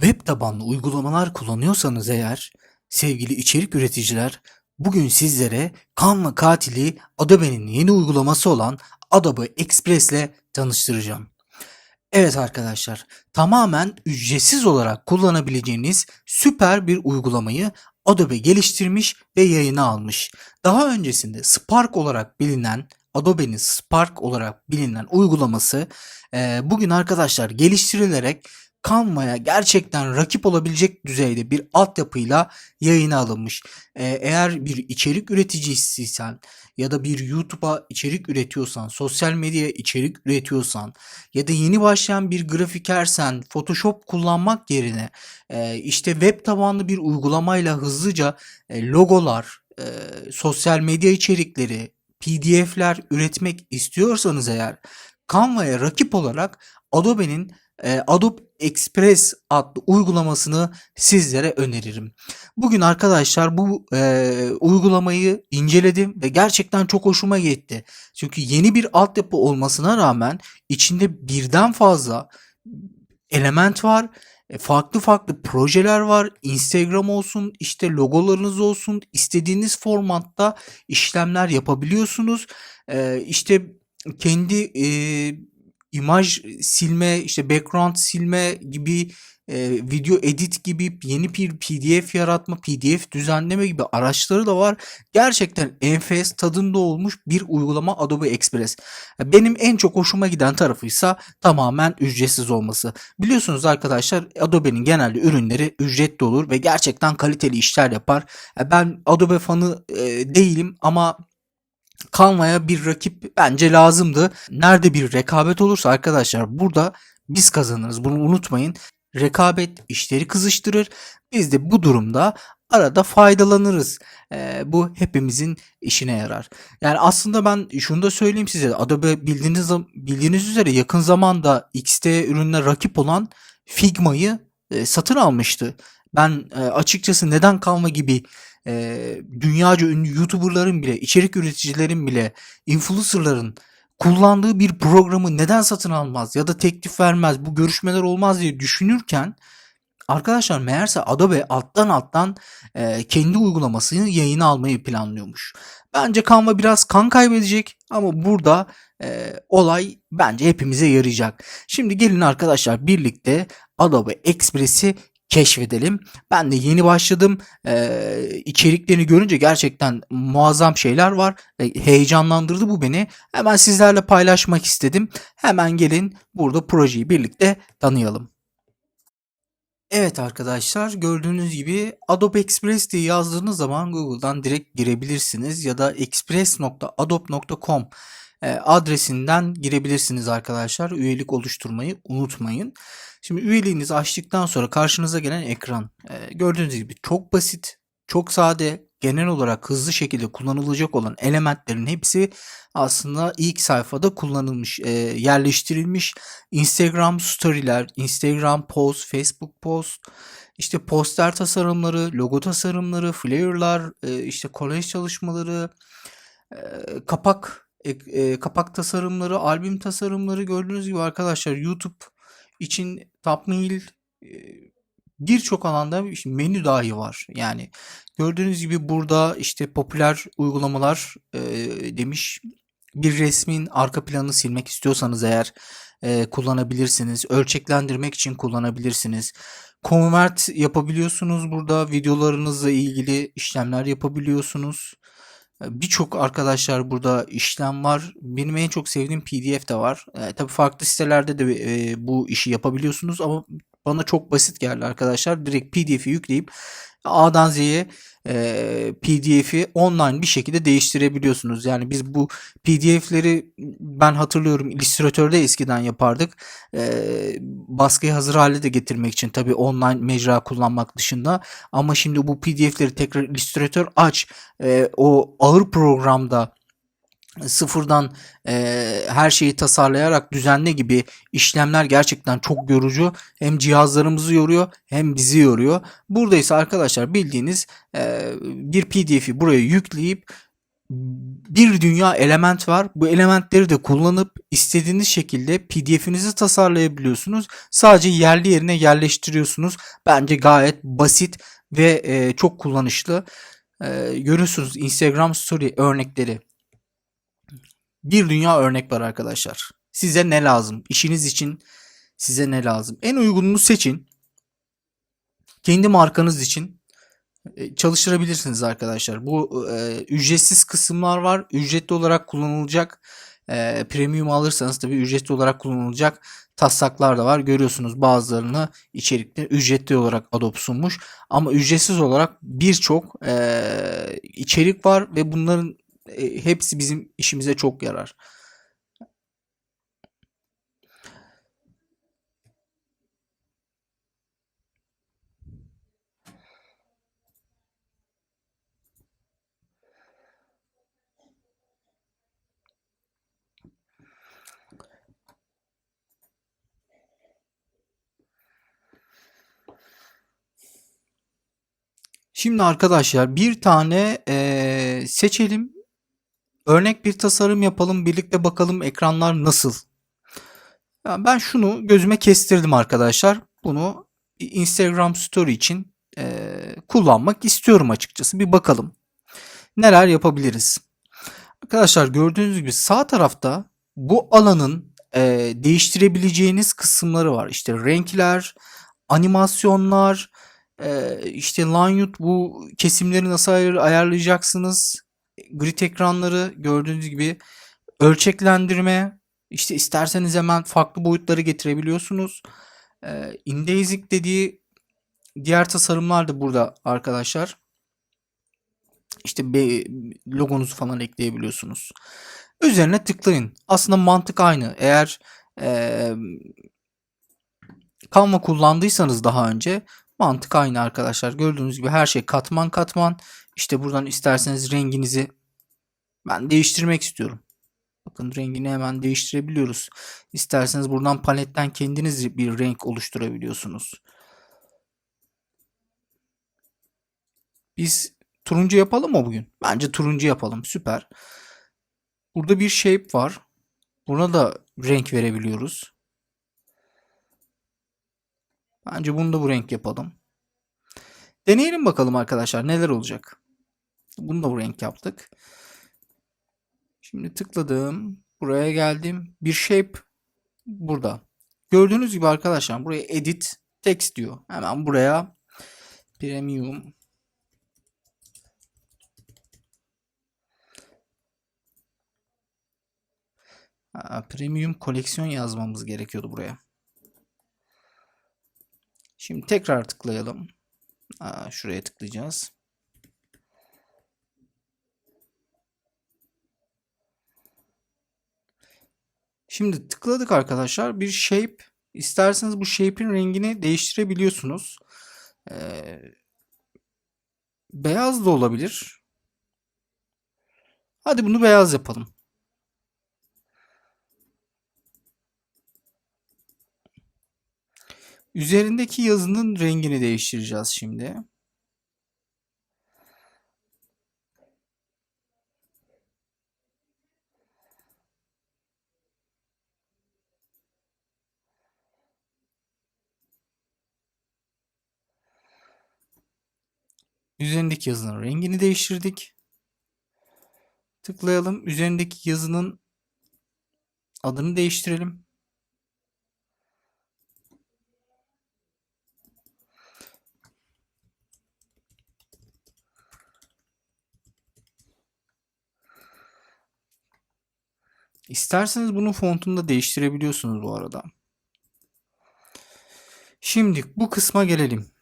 Web tabanlı uygulamalar kullanıyorsanız eğer sevgili içerik üreticiler bugün sizlere Canva katili Adobe'nin yeni uygulaması olan Adobe Express ile tanıştıracağım. Evet arkadaşlar tamamen ücretsiz olarak kullanabileceğiniz süper bir uygulamayı Adobe geliştirmiş ve yayına almış. Daha öncesinde Spark olarak bilinen Adobe'nin Spark olarak bilinen uygulaması bugün arkadaşlar geliştirilerek Canva'ya gerçekten rakip olabilecek düzeyde bir altyapıyla yayına alınmış. Ee, eğer bir içerik üreticisiysen ya da bir YouTube'a içerik üretiyorsan, sosyal medyaya içerik üretiyorsan ya da yeni başlayan bir grafikersen Photoshop kullanmak yerine e, işte web tabanlı bir uygulamayla hızlıca e, logolar, e, sosyal medya içerikleri, PDF'ler üretmek istiyorsanız eğer Canva'ya rakip olarak Adobe'nin e, Adobe Express adlı uygulamasını sizlere öneririm. Bugün arkadaşlar bu e, uygulamayı inceledim ve gerçekten çok hoşuma gitti. Çünkü yeni bir altyapı olmasına rağmen içinde birden fazla element var. e, Farklı farklı projeler var. Instagram olsun, işte logolarınız olsun, istediğiniz formatta işlemler yapabiliyorsunuz. E, işte kendi e, imaj silme, işte background silme gibi e, video edit gibi yeni bir PDF yaratma, PDF düzenleme gibi araçları da var. Gerçekten enfes tadında olmuş bir uygulama Adobe Express. Benim en çok hoşuma giden tarafıysa tamamen ücretsiz olması. Biliyorsunuz arkadaşlar Adobe'nin genelde ürünleri ücretli olur ve gerçekten kaliteli işler yapar. Ben Adobe fanı e, değilim ama Canva'ya bir rakip bence lazımdı. Nerede bir rekabet olursa arkadaşlar burada biz kazanırız. Bunu unutmayın. Rekabet işleri kızıştırır. Biz de bu durumda arada faydalanırız. Ee, bu hepimizin işine yarar. Yani aslında ben şunu da söyleyeyim size. Adobe bildiğiniz bildiğiniz üzere yakın zamanda XT ürününe rakip olan Figma'yı e, satın almıştı. Ben e, açıkçası neden Canva gibi e, dünyaca ünlü YouTuber'ların bile, içerik üreticilerin bile, influencer'ların kullandığı bir programı neden satın almaz ya da teklif vermez, bu görüşmeler olmaz diye düşünürken arkadaşlar meğerse Adobe alttan alttan e, kendi uygulamasını yayına almayı planlıyormuş. Bence Canva biraz kan kaybedecek ama burada e, olay bence hepimize yarayacak. Şimdi gelin arkadaşlar birlikte Adobe Express'i keşfedelim. Ben de yeni başladım. Ee, içeriklerini görünce gerçekten muazzam şeyler var. Heyecanlandırdı bu beni. Hemen sizlerle paylaşmak istedim. Hemen gelin burada projeyi birlikte tanıyalım. Evet arkadaşlar gördüğünüz gibi Adobe Express diye yazdığınız zaman Google'dan direkt girebilirsiniz ya da express.adobe.com adresinden girebilirsiniz arkadaşlar. Üyelik oluşturmayı unutmayın. Şimdi üyeliğinizi açtıktan sonra karşınıza gelen ekran e, gördüğünüz gibi çok basit, çok sade, genel olarak hızlı şekilde kullanılacak olan elementlerin hepsi aslında ilk sayfada kullanılmış, e, yerleştirilmiş. Instagram story'ler, Instagram post, Facebook post, işte poster tasarımları, logo tasarımları, flyer'lar, e, işte kolaj çalışmaları, e, kapak e, e, kapak tasarımları, albüm tasarımları gördüğünüz gibi arkadaşlar YouTube için thumbnail e, birçok alanda menü dahi var. Yani gördüğünüz gibi burada işte popüler uygulamalar e, demiş. Bir resmin arka planını silmek istiyorsanız eğer e, kullanabilirsiniz. Ölçeklendirmek için kullanabilirsiniz. Convert yapabiliyorsunuz burada. Videolarınızla ilgili işlemler yapabiliyorsunuz. Birçok arkadaşlar burada işlem var. Benim en çok sevdiğim PDF de var. E, tabii farklı sitelerde de e, bu işi yapabiliyorsunuz ama bana çok basit geldi arkadaşlar. Direkt PDF'i yükleyip A'dan Z'ye e, PDF'i online bir şekilde değiştirebiliyorsunuz. Yani biz bu PDF'leri ben hatırlıyorum Illustrator'da eskiden yapardık. E, baskıyı hazır hale de getirmek için tabii online mecra kullanmak dışında. Ama şimdi bu PDF'leri tekrar Illustrator aç. E, o ağır programda sıfırdan e, her şeyi tasarlayarak düzenle gibi işlemler gerçekten çok yorucu. Hem cihazlarımızı yoruyor hem bizi yoruyor. Burada ise arkadaşlar bildiğiniz e, bir pdf'i buraya yükleyip bir dünya element var. Bu elementleri de kullanıp istediğiniz şekilde PDF'inizi tasarlayabiliyorsunuz. Sadece yerli yerine yerleştiriyorsunuz. Bence gayet basit ve e, çok kullanışlı. E, görüyorsunuz Instagram story örnekleri. Bir dünya örnek var arkadaşlar. Size ne lazım? İşiniz için size ne lazım? En uygununu seçin. Kendi markanız için e, çalıştırabilirsiniz arkadaşlar. Bu e, ücretsiz kısımlar var. Ücretli olarak kullanılacak. E, premium alırsanız tabii ücretli olarak kullanılacak taslaklar da var. Görüyorsunuz bazılarını içerikte ücretli olarak Adobe sunmuş. Ama ücretsiz olarak birçok e, içerik var ve bunların e, hepsi bizim işimize çok yarar. Şimdi arkadaşlar bir tane eee, seçelim. Örnek bir tasarım yapalım. Birlikte bakalım ekranlar nasıl. Ya ben şunu gözüme kestirdim arkadaşlar. Bunu Instagram Story için eee, kullanmak istiyorum açıkçası. Bir bakalım. Neler yapabiliriz? Arkadaşlar gördüğünüz gibi sağ tarafta bu alanın eee, değiştirebileceğiniz kısımları var. İşte renkler, animasyonlar, eee, işte Lanyard bu kesimleri nasıl ayar- ayarlayacaksınız? Grid ekranları gördüğünüz gibi ölçeklendirme, işte isterseniz hemen farklı boyutları getirebiliyorsunuz. Eee InDesign dediği diğer tasarımlar da burada arkadaşlar. İşte logonuzu falan ekleyebiliyorsunuz. Üzerine tıklayın. Aslında mantık aynı. Eğer eee Canva kullandıysanız daha önce mantık aynı arkadaşlar. Gördüğünüz gibi her şey katman katman. İşte buradan isterseniz renginizi ben değiştirmek istiyorum. Bakın rengini hemen değiştirebiliyoruz. İsterseniz buradan paletten kendiniz bir renk oluşturabiliyorsunuz. Biz turuncu yapalım mı bugün? Bence turuncu yapalım. Süper. Burada bir shape var. Buna da renk verebiliyoruz. Bence bunu da bu renk yapalım. Deneyelim bakalım arkadaşlar neler olacak. Bunu da bu renk yaptık. Şimdi tıkladım. Buraya geldim. Bir shape burada. Gördüğünüz gibi arkadaşlar buraya edit text diyor. Hemen buraya premium Aa, premium koleksiyon yazmamız gerekiyordu buraya. Şimdi tekrar tıklayalım. Aa, şuraya tıklayacağız. Şimdi tıkladık arkadaşlar. Bir shape. İsterseniz bu shape'in rengini değiştirebiliyorsunuz. Ee, beyaz da olabilir. Hadi bunu beyaz yapalım. Üzerindeki yazının rengini değiştireceğiz şimdi. Üzerindeki yazının rengini değiştirdik. Tıklayalım. Üzerindeki yazının adını değiştirelim. İsterseniz bunun fontunu da değiştirebiliyorsunuz bu arada. Şimdi bu kısma gelelim.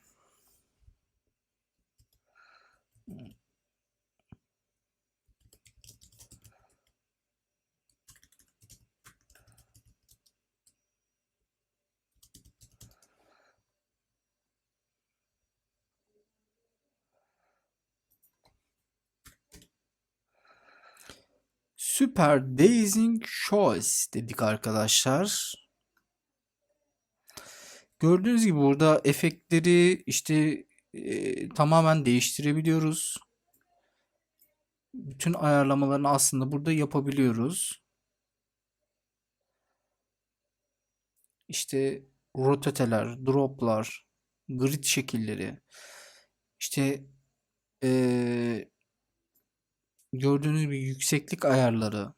Super Dazing Choice dedik arkadaşlar. Gördüğünüz gibi burada efektleri işte e, tamamen değiştirebiliyoruz. Bütün ayarlamalarını aslında burada yapabiliyoruz. İşte rotateler, droplar, grid şekilleri, işte eee, gördüğünüz gibi yükseklik ayarları,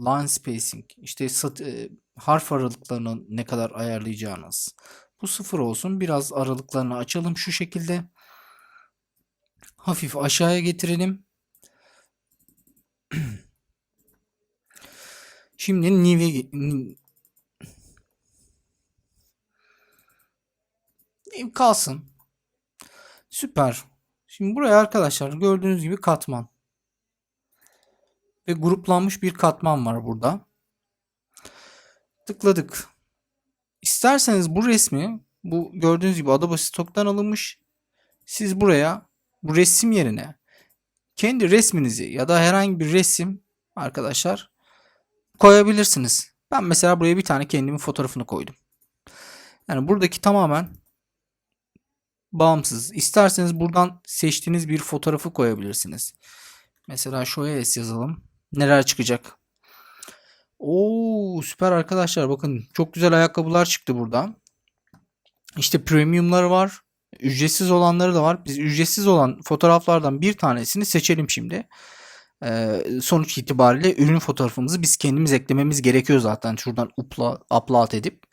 line spacing, işte sat- e, harf aralıklarını ne kadar ayarlayacağınız. Bu sıfır olsun. Biraz aralıklarını açalım şu şekilde. Hafif aşağıya getirelim. Şimdi Nive kalsın. Süper. Şimdi buraya arkadaşlar gördüğünüz gibi katman. Ve gruplanmış bir katman var burada. Tıkladık. İsterseniz bu resmi bu gördüğünüz gibi Adobe Stock'tan alınmış. Siz buraya bu resim yerine kendi resminizi ya da herhangi bir resim arkadaşlar koyabilirsiniz. Ben mesela buraya bir tane kendimin fotoğrafını koydum. Yani buradaki tamamen bağımsız. İsterseniz buradan seçtiğiniz bir fotoğrafı koyabilirsiniz. Mesela şöyle es yazalım. Neler çıkacak? Oo süper arkadaşlar bakın çok güzel ayakkabılar çıktı burada. İşte premiumlar var. Ücretsiz olanları da var. Biz ücretsiz olan fotoğraflardan bir tanesini seçelim şimdi. Ee, sonuç itibariyle ürün fotoğrafımızı biz kendimiz eklememiz gerekiyor zaten. Şuradan upla, upload edip.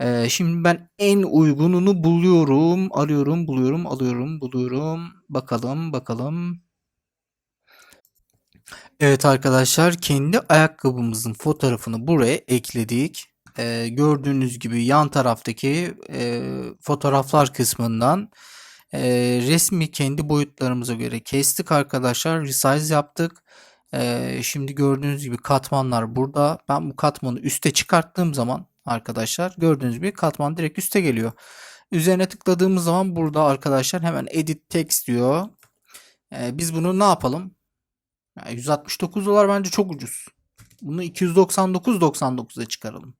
Ee, şimdi ben en uygununu buluyorum. Arıyorum, buluyorum, alıyorum, buluyorum. Bakalım, bakalım. Evet arkadaşlar kendi ayakkabımızın fotoğrafını buraya ekledik. Ee, gördüğünüz gibi yan taraftaki e, fotoğraflar kısmından e, resmi kendi boyutlarımıza göre kestik arkadaşlar. Resize yaptık. E, şimdi gördüğünüz gibi katmanlar burada. Ben bu katmanı üste çıkarttığım zaman arkadaşlar gördüğünüz gibi katman direkt üste geliyor. Üzerine tıkladığımız zaman burada arkadaşlar hemen edit text diyor. E, biz bunu ne yapalım? Yani 169 dolar bence çok ucuz. Bunu 299.99'a çıkaralım.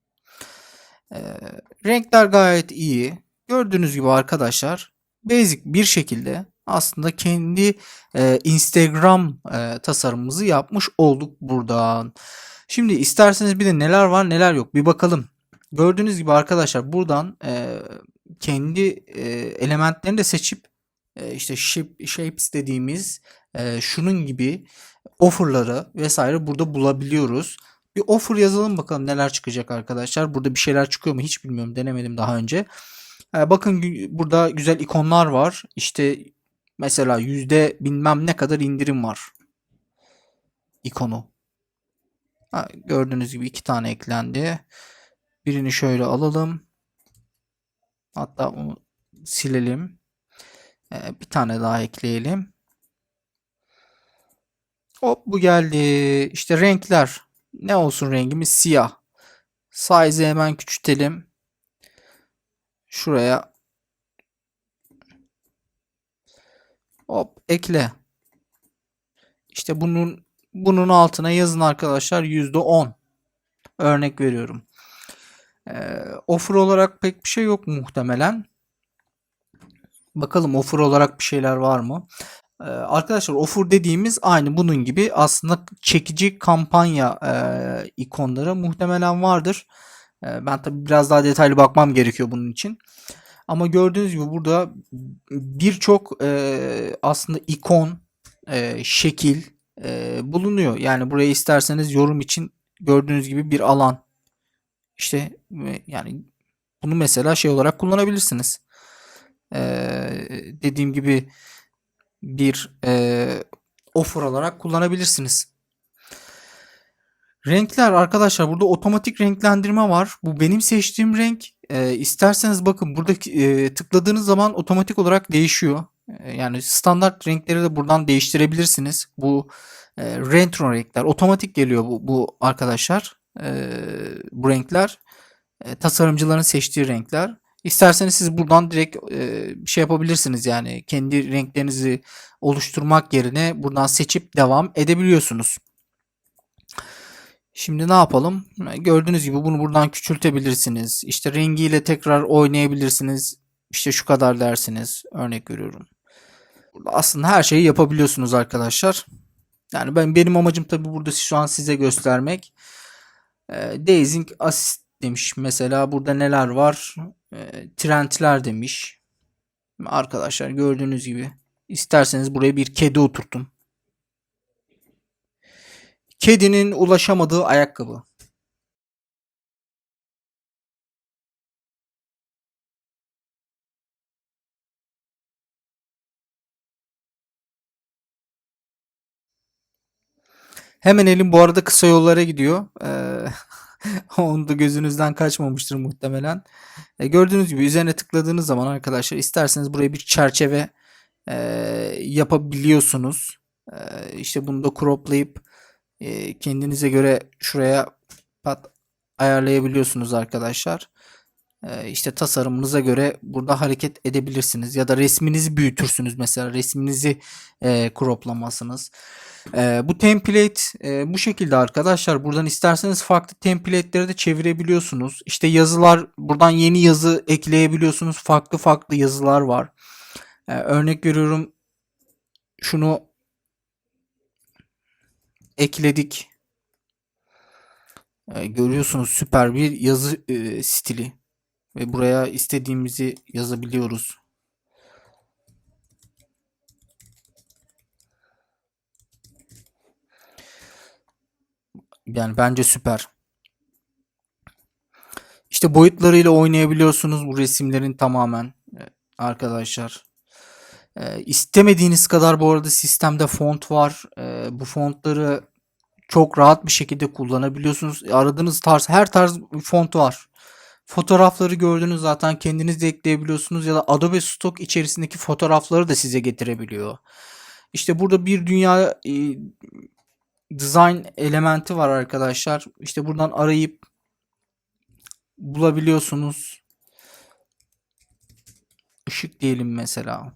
Ee, renkler gayet iyi. Gördüğünüz gibi arkadaşlar basic bir şekilde aslında kendi e, Instagram e, tasarımımızı yapmış olduk buradan. Şimdi isterseniz bir de neler var neler yok bir bakalım. Gördüğünüz gibi arkadaşlar buradan e, kendi e, elementlerini de seçip e, işte shape, shapes dediğimiz e, şunun gibi offerları vesaire burada bulabiliyoruz. Bir offer yazalım bakalım neler çıkacak arkadaşlar. Burada bir şeyler çıkıyor mu hiç bilmiyorum. Denemedim daha önce. Ee, bakın burada güzel ikonlar var. İşte mesela yüzde bilmem ne kadar indirim var. İkonu. Ha, gördüğünüz gibi iki tane eklendi. Birini şöyle alalım. Hatta onu silelim. Ee, bir tane daha ekleyelim. Hop bu geldi. İşte renkler. Ne olsun rengimiz? Siyah. Size'ı hemen küçültelim. Şuraya. Hop ekle. İşte bunun bunun altına yazın arkadaşlar %10. Örnek veriyorum. Ee, offer olarak pek bir şey yok muhtemelen. Bakalım offer olarak bir şeyler var mı? Ee, arkadaşlar offer dediğimiz aynı bunun gibi aslında çekici kampanya e, ikonları muhtemelen vardır. E, ben tabi biraz daha detaylı bakmam gerekiyor bunun için. Ama gördüğünüz gibi burada birçok e, aslında ikon, e, şekil e, bulunuyor. Yani buraya isterseniz yorum için gördüğünüz gibi bir alan. İşte yani bunu mesela şey olarak kullanabilirsiniz. E, dediğim gibi bir e, offer olarak kullanabilirsiniz. Renkler arkadaşlar burada otomatik renklendirme var. Bu benim seçtiğim renk. E, isterseniz bakın burada e, tıkladığınız zaman otomatik olarak değişiyor. E, yani standart renkleri de buradan değiştirebilirsiniz. Bu e, retro renkler otomatik geliyor bu, bu arkadaşlar. E, bu renkler e, tasarımcıların seçtiği renkler. İsterseniz siz buradan direkt e, şey yapabilirsiniz yani kendi renklerinizi oluşturmak yerine buradan seçip devam edebiliyorsunuz. Şimdi ne yapalım? Gördüğünüz gibi bunu buradan küçültebilirsiniz. İşte rengiyle tekrar oynayabilirsiniz. İşte şu kadar dersiniz. Örnek veriyorum. Burada aslında her şeyi yapabiliyorsunuz arkadaşlar. Yani ben benim amacım tabii burada şu an size göstermek. E, Dazing Assist demiş. Mesela burada neler var? E, trendler demiş. Arkadaşlar gördüğünüz gibi isterseniz buraya bir kedi oturtun. Kedinin ulaşamadığı ayakkabı. Hemen elim bu arada kısa yollara gidiyor. Ee, onu da gözünüzden kaçmamıştır muhtemelen. E, gördüğünüz gibi üzerine tıkladığınız zaman arkadaşlar isterseniz buraya bir çerçeve e, yapabiliyorsunuz. E, işte bunu da croplayıp e, kendinize göre şuraya pat ayarlayabiliyorsunuz arkadaşlar. E, işte tasarımınıza göre burada hareket edebilirsiniz ya da resminizi büyütürsünüz mesela resminizi e, croplamasınız. E, bu template e, bu şekilde arkadaşlar. Buradan isterseniz farklı template'leri de çevirebiliyorsunuz. İşte yazılar buradan yeni yazı ekleyebiliyorsunuz. Farklı farklı yazılar var. E, örnek veriyorum şunu ekledik. E, görüyorsunuz süper bir yazı e, stili. Ve buraya istediğimizi yazabiliyoruz. Yani bence süper. İşte boyutlarıyla oynayabiliyorsunuz bu resimlerin tamamen e, arkadaşlar. E, istemediğiniz kadar bu arada sistemde font var. E, bu fontları çok rahat bir şekilde kullanabiliyorsunuz. Aradığınız tarz her tarz font var. Fotoğrafları gördünüz zaten kendiniz de ekleyebiliyorsunuz ya da Adobe Stock içerisindeki fotoğrafları da size getirebiliyor. İşte burada bir dünya e, design elementi var arkadaşlar. İşte buradan arayıp bulabiliyorsunuz. Işık diyelim mesela.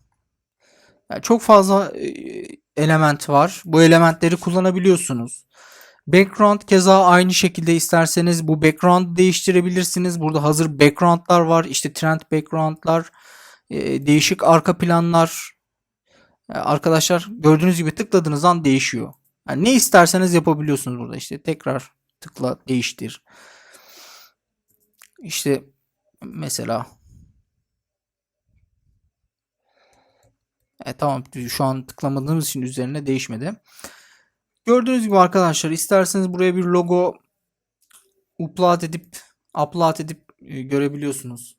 Yani çok fazla e, element var. Bu elementleri kullanabiliyorsunuz. Background keza aynı şekilde isterseniz bu background değiştirebilirsiniz. Burada hazır backgroundlar var. İşte trend backgroundlar, e, değişik arka planlar. E, arkadaşlar gördüğünüz gibi tıkladığınız an değişiyor. Yani ne isterseniz yapabiliyorsunuz burada. İşte tekrar tıkla değiştir. İşte mesela e, tamam şu an tıklamadığımız için üzerine değişmedi. Gördüğünüz gibi arkadaşlar isterseniz buraya bir logo upload edip upload edip e, görebiliyorsunuz.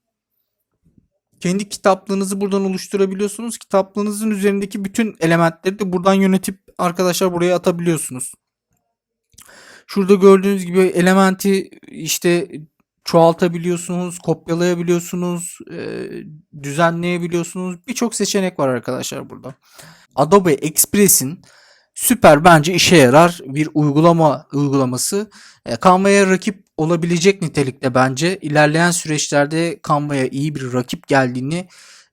Kendi kitaplığınızı buradan oluşturabiliyorsunuz. Kitaplığınızın üzerindeki bütün elementleri de buradan yönetip arkadaşlar buraya atabiliyorsunuz. Şurada gördüğünüz gibi elementi işte çoğaltabiliyorsunuz, kopyalayabiliyorsunuz, e, düzenleyebiliyorsunuz. Birçok seçenek var arkadaşlar burada. Adobe Express'in süper bence işe yarar bir uygulama uygulaması. E, Canva'ya rakip olabilecek nitelikte bence. İlerleyen süreçlerde Canva'ya iyi bir rakip geldiğini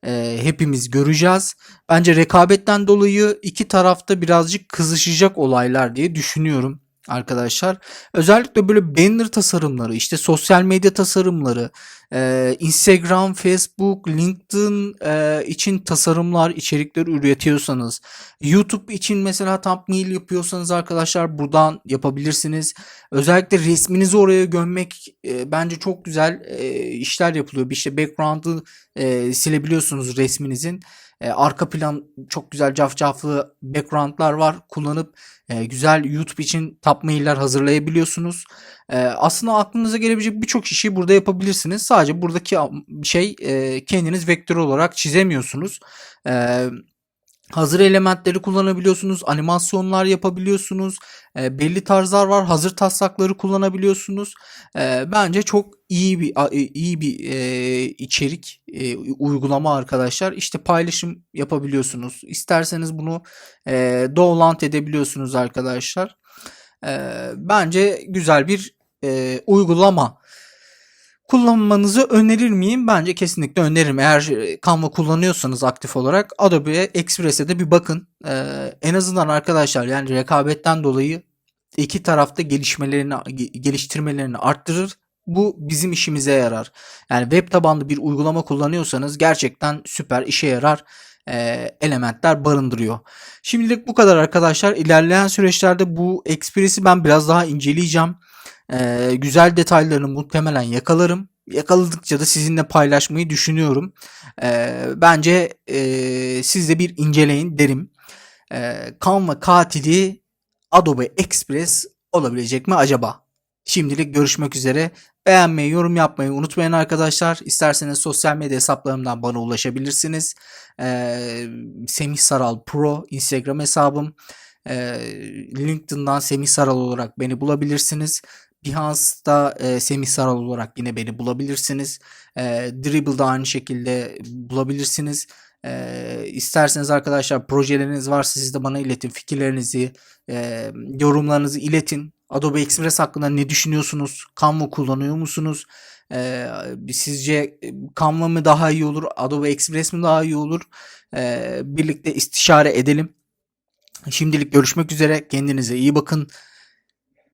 e, hepimiz göreceğiz. Bence rekabetten dolayı iki tarafta birazcık kızışacak olaylar diye düşünüyorum arkadaşlar. Özellikle böyle banner tasarımları, işte sosyal medya tasarımları, e, Instagram, Facebook, LinkedIn e, için tasarımlar, içerikler üretiyorsanız, YouTube için mesela thumbnail yapıyorsanız arkadaşlar buradan yapabilirsiniz. Özellikle resminizi oraya gömmek e, bence çok güzel e, işler yapılıyor. İşte background'ı e, silebiliyorsunuz resminizin. E, arka plan çok güzel cafcaflı background'lar var. Kullanıp e, güzel YouTube için thumbnail'ler hazırlayabiliyorsunuz. E, aslında aklınıza gelebilecek birçok işi burada yapabilirsiniz. Sadece buradaki şey e, kendiniz vektör olarak çizemiyorsunuz. E, Hazır elementleri kullanabiliyorsunuz, animasyonlar yapabiliyorsunuz, e, belli tarzlar var, hazır taslakları kullanabiliyorsunuz. E, bence çok iyi bir iyi bir e, içerik e, uygulama arkadaşlar. İşte paylaşım yapabiliyorsunuz. İsterseniz bunu e, download edebiliyorsunuz arkadaşlar. E, bence güzel bir e, uygulama kullanmanızı önerir miyim? Bence kesinlikle öneririm. Eğer e, Canva kullanıyorsanız aktif olarak Adobe Express'e de bir bakın. Ee, en azından arkadaşlar yani rekabetten dolayı iki tarafta gelişmelerini geliştirmelerini arttırır. Bu bizim işimize yarar. Yani web tabanlı bir uygulama kullanıyorsanız gerçekten süper işe yarar. e, elementler barındırıyor. Şimdilik bu kadar arkadaşlar. İlerleyen süreçlerde bu Express'i ben biraz daha inceleyeceğim. E, güzel detaylarını muhtemelen yakalarım. Yakaladıkça da sizinle paylaşmayı düşünüyorum. E, bence e, siz de bir inceleyin derim. E, Canva katili Adobe Express olabilecek mi acaba? Şimdilik görüşmek üzere. Beğenmeyi, yorum yapmayı unutmayın arkadaşlar. İsterseniz sosyal medya hesaplarımdan bana ulaşabilirsiniz. Ee, Semih Saral Pro Instagram hesabım. Ee, LinkedIn'dan Semih Saral olarak beni bulabilirsiniz. Behance'da e, Semih Saral olarak yine beni bulabilirsiniz. E, Dribble'da aynı şekilde bulabilirsiniz. E, isterseniz arkadaşlar projeleriniz varsa siz de bana iletin. Fikirlerinizi, e, yorumlarınızı iletin. Adobe Express hakkında ne düşünüyorsunuz? Canva kullanıyor musunuz? E, sizce Canva mı daha iyi olur? Adobe Express mi daha iyi olur? E, birlikte istişare edelim. Şimdilik görüşmek üzere. Kendinize iyi bakın.